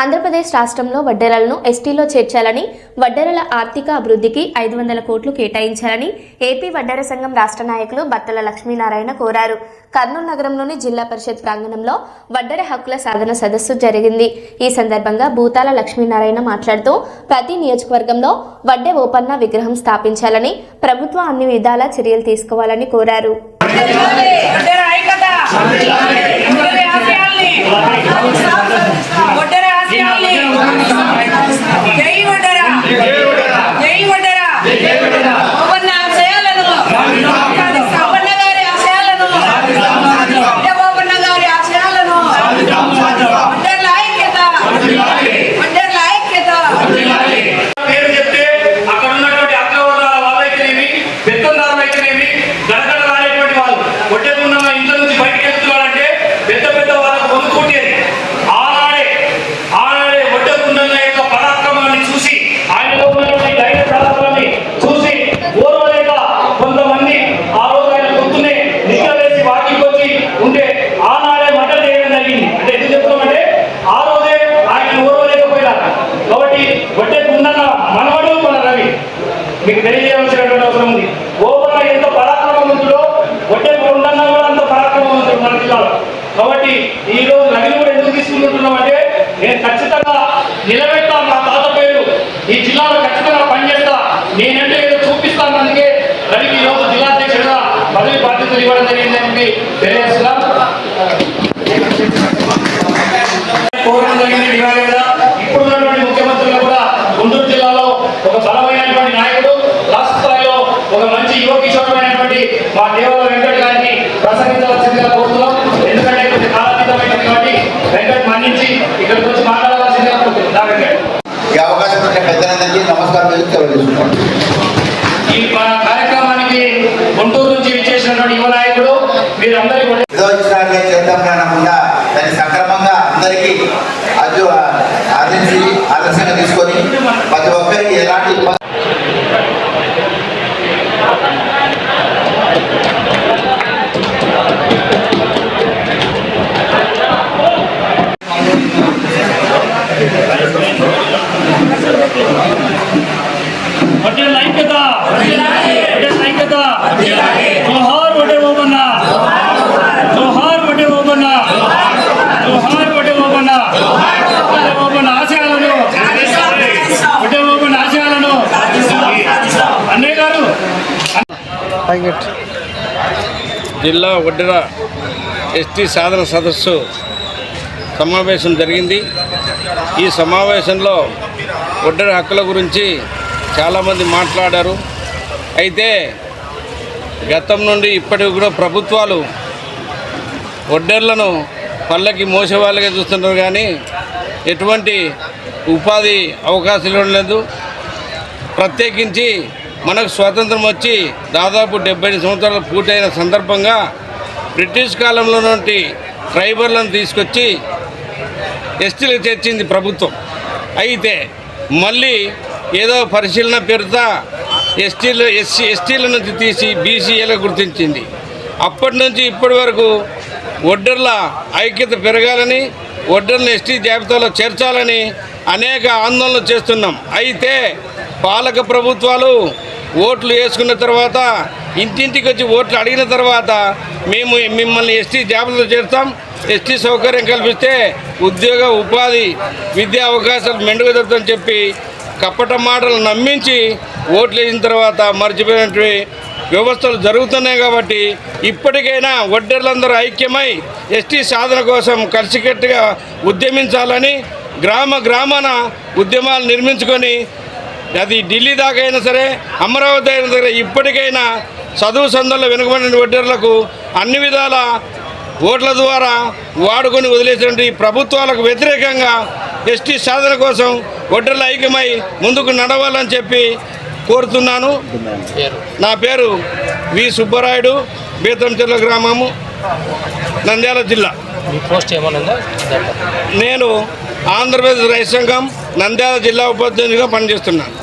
ఆంధ్రప్రదేశ్ రాష్ట్రంలో వడ్డెరలను ఎస్టీలో చేర్చాలని వడ్డెరల ఆర్థిక అభివృద్ధికి ఐదు వందల కోట్లు కేటాయించాలని ఏపీ వడ్డెర సంఘం రాష్ట్ర నాయకులు బత్తల లక్ష్మీనారాయణ కోరారు. కర్నూలు నగరంలోని జిల్లా పరిషత్ ప్రాంగణంలో వడ్డెర హక్కుల సాధన సదస్సు జరిగింది. ఈ సందర్భంగా భూతాల లక్ష్మీనారాయణ మాట్లాడుతూ ప్రతి నియోజకవర్గంలో వడ్డె ఓపన్న విగ్రహం స్థాపించాలని ప్రభుత్వం అన్ని విధాల చర్యలు తీసుకోవాలని కోరారు. ఓవన్న మీకు తెలియజేయవలసినటువంటి అవసరం ఉంది. గోపన్న ఎంత పరాక్రమవంతుడో వడ్డే కుండన్న కూడా అంత పరాక్రమవంతుడు మన జిల్లాలో కాబట్టి ఈరోజు రోజు కూడా ఎందుకు తీసుకుంటున్నాం అంటే నేను ఖచ్చితంగా నిలబెడతా నా తాత పేరు. ఈ జిల్లాలో ఖచ్చితంగా పనిచేస్తా నేనంటే ఏదో చూపిస్తాను అందుకే రవికి ఈ జిల్లా అధ్యక్షుడిగా పదవి బాధ్యతలు ఇవ్వడం జరిగిందని తెలియజేస్తున్నాం. కోరడం జరిగింది ఇవాళ కదా. ఇప్పుడున్నటువంటి ముఖ్యమంత్రులు కూడా గుంటూరు జిల్లాలో ఒక సలహా నాయకుడు రాష్ట్ర స్థాయిలో ఒక మంచి యువ కిషోరమైనటువంటి మా దేవాల వెంకట్ గారిని ప్రసంగించవలసిందిగా కోరుతున్నాం. ఎందుకంటే కొంచెం కాలాతీతమైనది కాబట్టి వెంకట్ మన్నించి ఇక్కడికి వచ్చి మాట్లాడవలసిందిగా కోరుతున్నాం. వెంకట్ ఈ అవకాశం ఇచ్చిన పెద్దలందరికీ నమస్కారం తెలియజేస్తున్నాను ఈ మన కార్యక్రమానికి గుంటూరు నుంచి విచ్చేసినటువంటి యువ నాయకుడు మీరందరికీ కూడా ఏదో ఇచ్చినట్లుగా చేద్దాం అనకుండా దాన్ని సక్రమంగా అందరికీ జిల్లా ఒడ్డెర ఎస్టీ సాధన సదస్సు సమావేశం జరిగింది. ఈ సమావేశంలో ఒడ్డెర హక్కుల గురించి చాలామంది మాట్లాడారు. అయితే గతం నుండి ఇప్పటికి కూడా ప్రభుత్వాలు వడ్డెర్లను పళ్ళకి మోసేవాళ్ళగా చూస్తున్నారు కానీ ఎటువంటి ఉపాధి అవకాశాలు ఉండలేదు లేదు. ప్రత్యేకించి మనకు స్వాతంత్రం వచ్చి దాదాపు డెబ్బై సంవత్సరాలు పూర్తయిన సందర్భంగా బ్రిటిష్ కాలంలో నుండి ట్రైబర్లను తీసుకొచ్చి ఎస్టీలకు చేర్చింది ప్రభుత్వం. అయితే మళ్ళీ ఏదో పరిశీలన పేరుతో ఎస్టీలు ఎస్సీ ఎస్టీల నుంచి తీసి బీసీఏలకు గుర్తించింది. అప్పటి నుంచి ఇప్పటి వరకు ఒడ్డర్ల ఐక్యత పెరగాలని ఒడ్డర్ల ఎస్టీ జాబితాలో చేర్చాలని అనేక ఆందోళనలు చేస్తున్నాం. అయితే పాలక ప్రభుత్వాలు ఓట్లు వేసుకున్న తర్వాత ఇంటింటికి వచ్చి ఓట్లు అడిగిన తర్వాత మేము మిమ్మల్ని ఎస్టీ జాబితాలో చేరుతాం ఎస్టీ సౌకర్యం కల్పిస్తే ఉద్యోగ ఉపాధి విద్యా అవకాశాలు మెండుగదొద్దని చెప్పి కప్పట మాటలు నమ్మించి ఓట్లు వేసిన తర్వాత మర్చిపోయినటువంటి వ్యవస్థలు జరుగుతున్నాయి కాబట్టి ఇప్పటికైనా వడ్డర్లందరూ ఐక్యమై ఎస్టీ సాధన కోసం కలిసికట్టుగా ఉద్యమించాలని గ్రామ గ్రామాన ఉద్యమాలు నిర్మించుకొని అది ఢిల్లీ దాకా అయినా సరే అమరావతి అయినా సరే ఇప్పటికైనా చదువు సందులో వెనుకబడిన వడ్డర్లకు అన్ని విధాల ఓట్ల ద్వారా వాడుకొని వదిలేసినటువంటి ప్రభుత్వాలకు వ్యతిరేకంగా ఎస్టీ సాధన కోసం ఒడ్డర్ల ఐక్యమై ముందుకు నడవాలని చెప్పి కోరుతున్నాను. నా పేరు వి సుబ్బరాయుడు బీతంచెర్ల గ్రామము నంద్యాల జిల్లా. పోస్ట్ నేను ఆంధ్రప్రదేశ్ రైతు సంఘం నంద్యాల జిల్లా ఉపాధ్యక్షునిగా పనిచేస్తున్నాను.